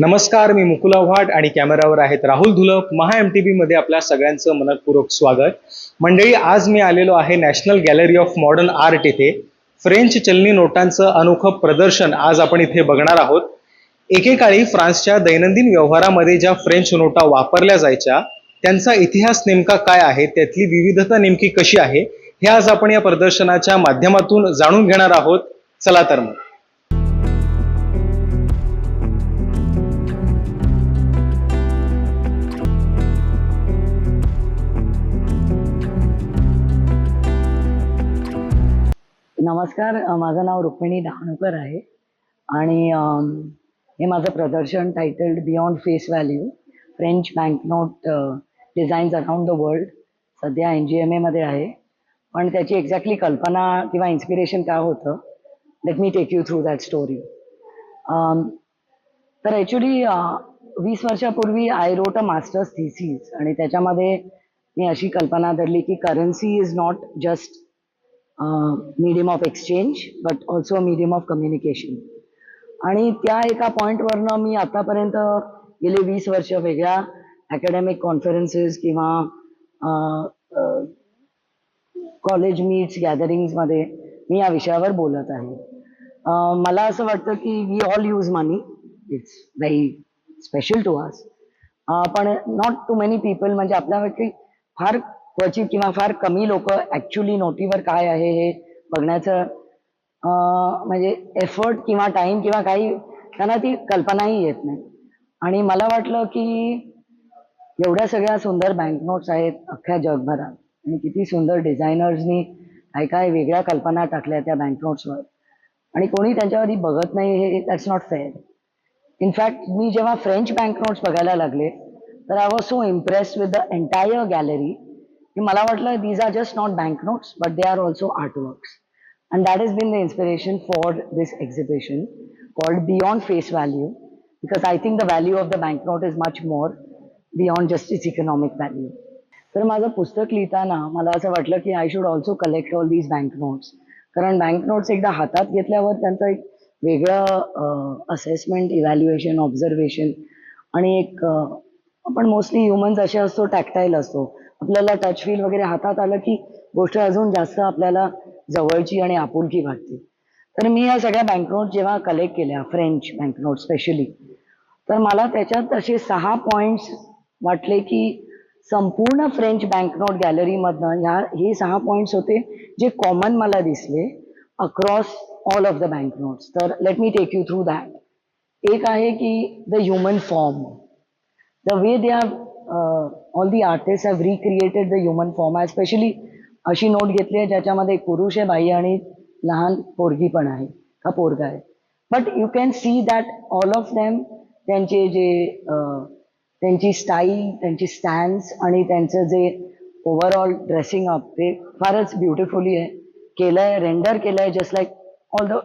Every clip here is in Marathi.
नमस्कार मी मुकुल आव्हाड आणि कॅमेरावर आहेत राहुल धुलप. महा एम टी मध्ये आपल्या सगळ्यांचं मनपूर्वक स्वागत. मंडळी आज मी आलेलो आहे National Gallery of Modern Art इथे. फ्रेंच चलनी नोटांचं अनोखं प्रदर्शन आज आपण इथे बघणार आहोत. एकेकाळी फ्रान्सच्या दैनंदिन व्यवहारामध्ये ज्या फ्रेंच नोटा वापरल्या जायच्या त्यांचा इतिहास नेमका काय आहे त्यातली विविधता नेमकी कशी आहे हे आज आपण या प्रदर्शनाच्या माध्यमातून जाणून घेणार आहोत. चला तर मग. नमस्कार माझं नाव रुक्मिणी डहाणूकर आहे. आणि हे माझं प्रदर्शन titled beyond face value French banknote designs around the world सध्या एन जी एम एमध्ये आहे. पण त्याची एक्झॅक्टली कल्पना किंवा इन्स्पिरेशन काय होतं let me take you through that story तर ॲक्च्युली वीस वर्षापूर्वी I wrote a master's thesis आणि त्याच्यामध्ये मी अशी कल्पना धरली की currency is not just medium of exchange but also medium of communication आणि त्या एका पॉईंटवरनं मी आतापर्यंत गेले वीस वर्ष वेगळ्या अकॅडमिक कॉन्फरन्सेस किंवा कॉलेज मीट्स गॅदरिंग्समध्ये मी या विषयावर बोलत आहे. मला असं वाटतं की we all use money it's very special to us पण नॉट टू मेनी पीपल म्हणजे आपल्यापैकी फार क्वचित किंवा फार कमी लोक ऍक्च्युली नोटीवर काय आहे हे बघण्याचं म्हणजे एफर्ट किंवा टाइम किंवा काही त्यांना ती कल्पनाही येत नाही. आणि मला वाटलं की एवढ्या सगळ्या सुंदर बँक नोट्स आहेत अख्ख्या जगभरात. आणि किती सुंदर डिझायनर्सनी काय काय वेगळ्या कल्पना टाकल्या त्या बँक नोट्सवर आणि कोणी त्यांच्यावरती बघत नाही हे that's not fair in fact मी जेव्हा फ्रेंच बँक नोट्स बघायला लागले तर I was so impress with the entire gallery की मला वाटलं these are just not bank notes but they are also artworks and that is been the inspiration for this exhibition called beyond face value because I think the value of the bank note is much more beyond just its economic value तर माझं पुस्तक लिहिताना मला असं वाटलं की I should also collect all these bank notes कारण बँक नोट्स एकदा हातात घेतल्यावर त्यांचं एक वेगळं असेसमेंट इव्हॅल्युएशन ऑब्झर्वेशन आणि एक अं, आपण मोस्टली ह्युमन्स असे असतो टॅक्टाईल असतो. आपल्याला टच फील वगैरे हातात आलं की गोष्ट अजून जास्त आपल्याला जवळची आणि आपुलकी वाटते. तर मी या सगळ्या बँकनोट जेव्हा कलेक्ट केल्या फ्रेंच बँकनोट स्पेशली तर मला त्याच्यात असे सहा पॉइंट्स वाटले की संपूर्ण फ्रेंच बँकनोट गॅलरीमधनं ह्या हे सहा पॉइंट्स होते जे कॉमन मला दिसले across all of the banknotes तर let me take you through that एक आहे की the human form the way they are uh, all the artists have recreated the human form especially अशी नोट घेतली आहे ज्याच्यामध्ये एक पुरुष आहे बाई आणि लहान पोरगी पण आहे हा पोरगा आहे. But you can see that all of them त्यांचे जे त्यांची स्टाईल त्यांची स्टॅन्स आणि त्यांचं जे ओव्हरऑल ड्रेसिंग अप ते फारच ब्युटिफुली आहे. केलंय रेंडर केलंय just like all the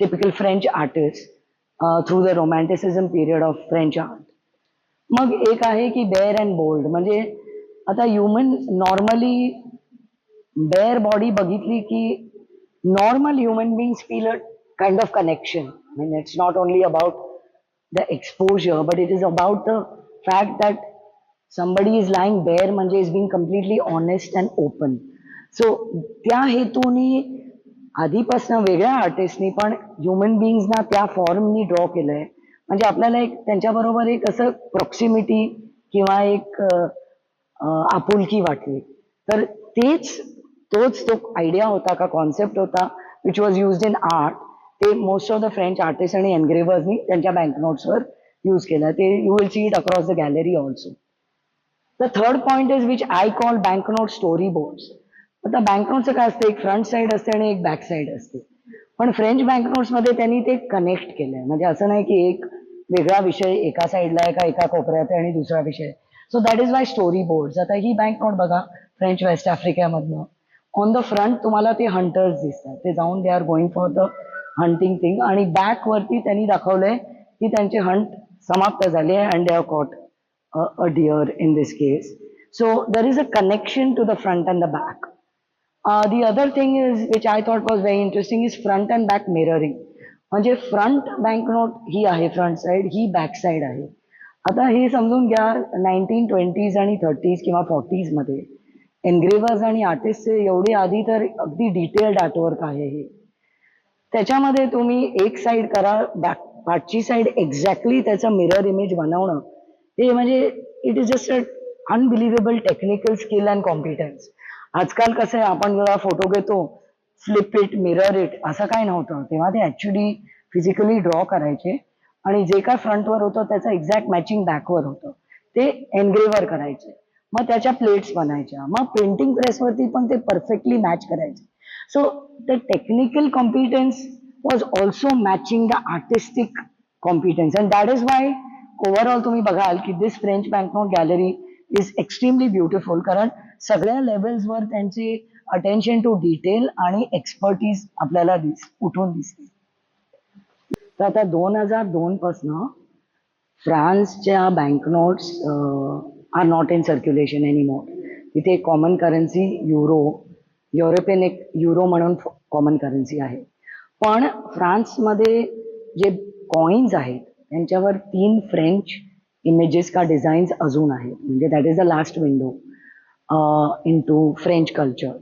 typical French artist through the romanticism period of French art मग एक आहे की बेअर अँड बोल्ड म्हणजे आता ह्युमन नॉर्मली बेअर बॉडी बघितली की normal human beings feel a kind of connection mean it's not only about the exposure but it is about the fact that somebody is lying bare म्हणजे is being completely honest and open so त्या हेतूनी आधीपासून वेगळ्या आर्टिस्टनी पण ह्युमन बिंग्सना त्या फॉर्मनी ड्रॉ केलंय. म्हणजे आपल्याला एक त्यांच्याबरोबर एक असं प्रॉक्सिमिटी किंवा एक आपुलकी वाटली. तर तेच तोच तो आयडिया होता का कॉन्सेप्ट होता which was use in art ते most of the French artist आणि एनग्रेवर्सनी त्यांच्या बँक नोट्सवर यूज केलं. ते you will see it across the gallery also the third point is which I call banknote story boards आता बँकनोटचं काय असतं? एक फ्रंट साईड असते आणि एक बॅक साईड असते. पण फ्रेंच बँकनोट्समध्ये त्यांनी ते कनेक्ट केलंय. म्हणजे असं नाही की एक वेगळा विषय एका साईडला आहे का एका कोपऱ्यात आहे आणि दुसरा विषय. So that is why story board आता ही बँक नोट बघा फ्रेंच वेस्ट आफ्रिकामधनं ऑन द फ्रंट तुम्हाला ते हंटर्स दिसतात. ते जाऊन they are going for the hunting thing आणि बॅक वरती त्यांनी दाखवलंय की त्यांचे हंट समाप्त झाले and they have caught a deer in this case so there is a connection to the front and the back the other thing is which I thought was very interesting is front and back mirroring. म्हणजे फ्रंट बँक नोट ही आहे फ्रंट साईड ही बॅक साईड आहे. आता हे समजून घ्या नाईन्टीन ट्वेंटीज आणि थर्टीज किंवा फोर्टीजमध्ये एनग्रेवर्स आणि आर्टिस्टचे एवढे आधी तर अगदी डिटेल्ड आर्टवर्क आहे हे. त्याच्यामध्ये तुम्ही एक साईड करा बॅक पाठची साईड एक्झॅक्टली त्याचं मिरर इमेज बनवणं हे म्हणजे it is just a unbelievable technical skill and competence आजकाल कसं आहे आपण जेव्हा फोटो घेतो फ्लिप इट मिरर इट असं काय नव्हतं. तेव्हा ते ऍक्च्युली फिजिकली ड्रॉ करायचे. आणि जे काय फ्रंटवर होतं त्याचं एक्झॅक्ट मॅचिंग बॅकवर होतं. ते एनग्रेवर करायचे. मग त्याच्या प्लेट्स बनायच्या. मग प्रिंटिंग प्रेसवरती पण ते परफेक्टली मॅच करायचे. So the technical competence was also matching the artistic competence and that is why overall तुम्ही बघाल की this French banknote gallery is extremely beautiful कारण सगळ्या लेवल्सवर त्यांचे अटेन्शन टू डिटेल आणि एक्सपर्टीज आपल्याला दिस उठून दिसते. तर आता दोन हजार दोन पासनं फ्रान्सच्या banknotes are not in circulation anymore तिथे कॉमन करन्सी युरो युरोपियन एक युरो म्हणून कॉमन करन्सी आहे. पण फ्रान्समध्ये जे कॉईन्स आहेत त्यांच्यावर तीन फ्रेंच इमेजेस का डिझाईन्स अजून आहेत. म्हणजे that is the last window into French culture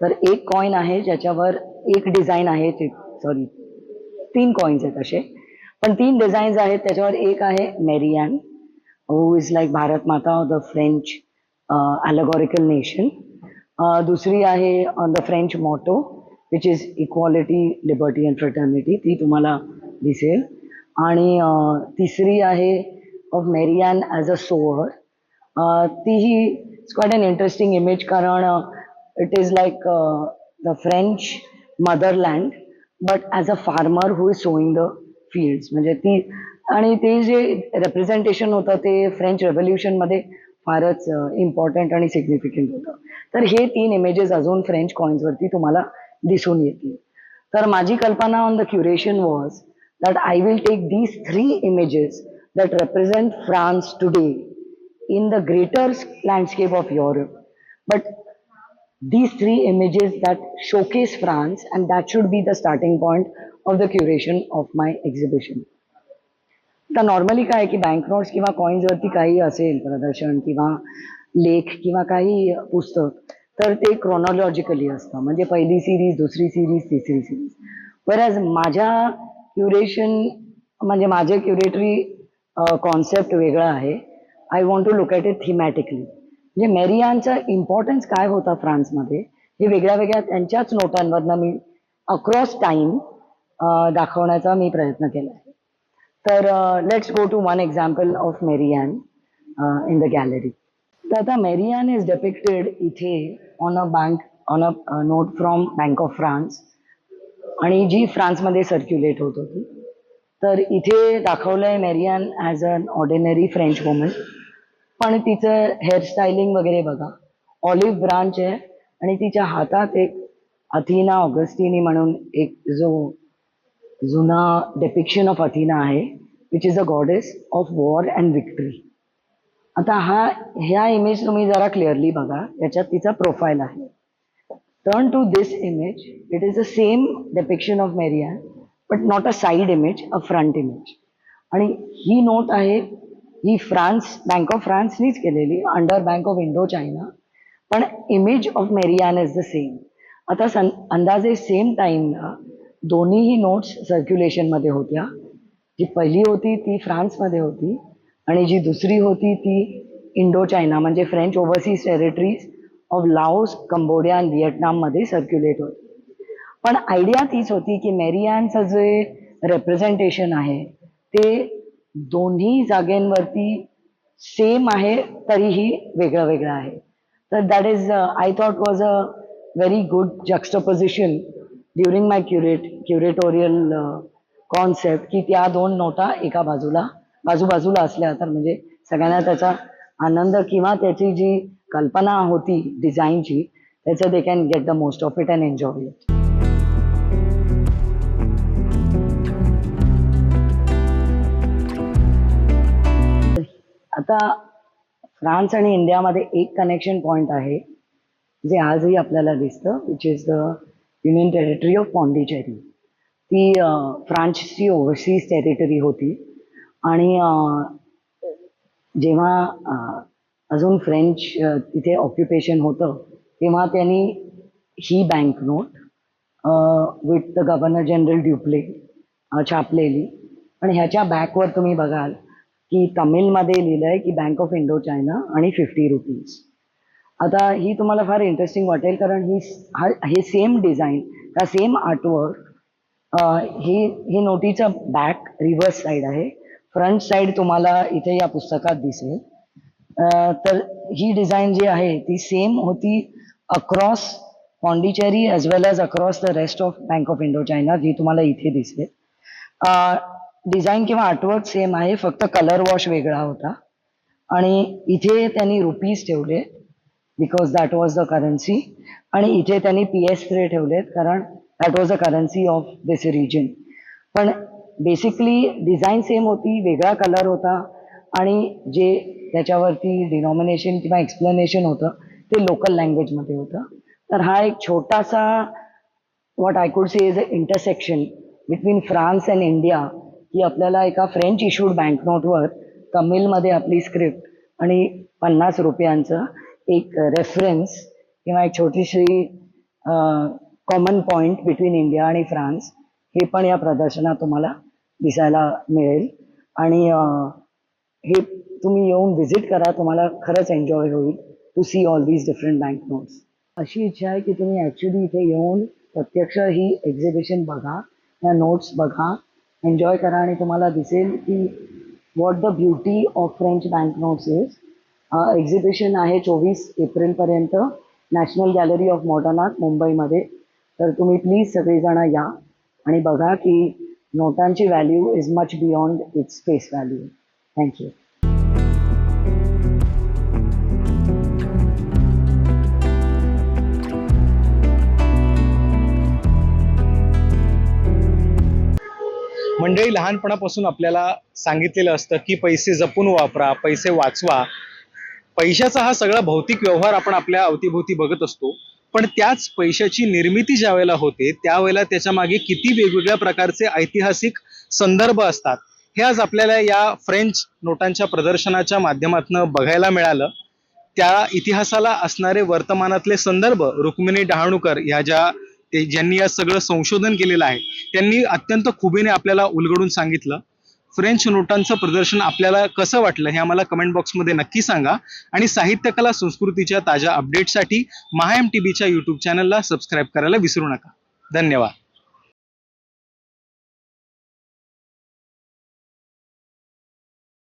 तर एक कॉईन आहे ज्याच्यावर एक डिझाईन आहे ते सॉरी तीन कॉईन्स आहेत असे. पण तीन डिझाईन्स आहेत त्याच्यावर एक आहे Marianne who is like Bharat Mata of the French allegorical nation दुसरी आहे on the French motto which is equality liberty and fraternity ती तुम्हाला दिसेल. आणि uh, तिसरी आहे of Marianne as a sower तीही it's quite an interesting image कारण uh, it is like the French motherland but as a farmer who is sowing the fields म्हणजे ती आणि ते जे रेप्रेझेंटेशन होतं ते फ्रेंच रेव्होल्युशनमध्ये फारच uh, इम्पॉर्टंट आणि सिग्निफिकंट होतं. तर हे तीन इमेजेस अजून फ्रेंच कॉईन्सवरती तुम्हाला दिसून येतील. तर माझी कल्पना on the curation was that I will take these three images that represent France today in the greater landscape of Europe but these three images that showcase France, and that should be the starting point of the curation of my exhibition. तर नॉर्मली काय की बँक नोट्स किंवा कॉईन्सवरती काही असेल प्रदर्शन किंवा लेख किंवा काही पुस्तक तर ते क्रोनॉलॉजिकली असतं. म्हणजे पहिली सिरीज दुसरी सिरीज तिसरी सिरीज बऱ्याच माझ्या क्युरेशन म्हणजे माझे क्युरेटरी कॉन्सेप्ट वेगळा आहे. I want to look at it thematically म्हणजे मेरियानचा इम्पॉर्टन्स काय होता फ्रान्समध्ये? हे वेगळ्या वेगळ्या त्यांच्याच नोटांवरनं मी अक्रॉस टाईम दाखवण्याचा मी प्रयत्न केला आहे. तर let's go to one example of Marianne in the gallery तर आता मेरियान इज डेपिक्टेड इथे on a bank on a note from bank of France आणि जी फ्रान्समध्ये सर्क्युलेट होत होती. तर इथे दाखवलंय Marianne as an ordinary French woman पण तिचं हेअरस्टाईलिंग वगैरे बघा. ऑलिव्ह ब्रांच आहे आणि तिच्या हातात एक अथिना ऑगस्टिनी म्हणून एक जो जुना डेपिक्शन ऑफ अथिना आहे which is a goddess of war and victory आता हा ह्या इमेज तुम्ही जरा क्लिअरली बघा याच्यात तिचा प्रोफाईल आहे. Turn to this image it is the same depiction of Marianne but not a side image a front image आणि ही नोट आहे ही फ्रान्स बँक ऑफ फ्रान्सनीच केलेली under bank of Indochina. पण image of Marianne is the same आता सं अंदाजे सेम टाईमला दोन्हीही नोट्स सर्क्युलेशनमध्ये होत्या. जी पहिली होती ती फ्रान्समध्ये होती. आणि जी दुसरी होती ती इंडो चायना म्हणजे French overseas territories of Laos Cambodia आणि व्हिएटनाममध्ये सर्क्युलेट होती. पण आयडिया तीच होती की मेरियानचं जे रेप्रेझेंटेशन आहे ते दोन्ही जागेंवरती सेम आहे तरीही वेगळं वेगळं आहे. तर that is I thought was a very good juxtaposition during my curate curatorial concept की त्या दोन नोटा एका बाजूला बाजूबाजूला असल्या तर म्हणजे सगळ्यांना त्याचा आनंद किंवा त्याची जी कल्पना होती डिझाईनची त्याचं they can get the most of it and enjoy it आता फ्रान्स आणि इंडियामध्ये एक कनेक्शन पॉइंट आहे जे आजही आपल्याला दिसतं which is the union territory of Pondicherry ती फ्रान्सची ओव्हरसीज टेरिटरी होती. आणि जेव्हा अजून फ्रेंच तिथे ऑक्युपेशन होतं तेव्हा त्यांनी ही bank note with the governor general Dupleix छापलेली. आणि ह्याच्या बॅकवर तुम्ही बघाल की तमिळमध्ये लिहिलं आहे की बँक ऑफ इंडो चायना आणि फिफ्टी रुपीज आता ही तुम्हाला फार इंटरेस्टिंग वाटेल कारण ही हा हे सेम डिझाईन हा सेम आर्टवर्क ही ही नोटीचं बॅक रिव्हर्स साईड आहे. फ्रंट साईड तुम्हाला इथे या पुस्तकात दिसेल. तर ही डिझाईन जी आहे ती सेम होती across Pondicherry as well as across the rest of bank of Indochina जी तुम्हाला इथे दिसेल. डिझाईन किंवा आर्टवर्क सेम आहे फक्त कलर वॉश वेगळा होता. आणि इथे त्यांनी रुपीज ठेवले because that was the currency आणि इथे त्यांनी पी एस थ्री ठेवलेत कारण that was the currency of this region पण बेसिकली डिझाईन सेम होती वेगळा कलर होता. आणि जे त्याच्यावरती डिनॉमिनेशन किंवा एक्सप्लेनेशन होतं ते लोकल लँग्वेजमध्ये होतं. तर हा एक छोटासा what I could say is a intersection between France and India की आपल्याला एका फ्रेंच इशूड बँकनोटवर तमिळमध्ये आपली स्क्रिप्ट आणि पन्नास रुपयांचं एक रेफरन्स किंवा एक छोटीशी कॉमन पॉईंट बिटवीन इंडिया आणि फ्रान्स हे पण या प्रदर्शनात तुम्हाला दिसायला मिळेल. आणि हे तुम्ही येऊन व्हिजिट करा तुम्हाला खरंच एन्जॉय होईल to see all these different bank notes अशी इच्छा आहे की तुम्ही ॲक्च्युली इथे येऊन प्रत्यक्ष ही एक्झिबिशन बघा या नोट्स बघा एन्जॉय करा आणि तुम्हाला दिसेल की what the beauty of French bank notes is exhibition आहे चोवीस एप्रिलपर्यंत National Gallery of Modern Art मुंबईमध्ये. तर तुम्ही प्लीज सगळेजण या आणि बघा की नोटांची value is much beyond its face value thank you मंडळी लहानपणापासून आपल्याला सांगितलेलं असतं की पैसे जपून वापरा पैसे वाचवा. पैशाचा हा सगळा भौतिक व्यवहार आपण आपल्या अवतीभोवती बघत असतो. पण त्याच पैशाची निर्मिती ज्या वेळेला होते त्यावेळेला त्याच्यामागे किती वेगवेगळ्या प्रकारचे ऐतिहासिक संदर्भ असतात. हे आज आपल्याला या फ्रेंच नोटांच्या प्रदर्शनाच्या माध्यमातून बघायला मिळालं. त्या इतिहासाला असणारे वर्तमानातले संदर्भ रुक्मिणी डहाणूकर ह्या ज्या ते ज्यांनी या सगळं संशोधन केलेलं आहे त्यांनी अत्यंत खुबीने आपल्याला उलगडून सांगितलं. फ्रेंच नोटांचं प्रदर्शन आपल्याला कसं वाटलं हे आम्हाला कमेंट बॉक्समध्ये नक्की सांगा. आणि साहित्य कला संस्कृतीच्या ताज्या अपडेटसाठी महाएम टी व्हीच्या यूट्यूब चॅनलला सबस्क्राईब करायला विसरू नका. धन्यवाद.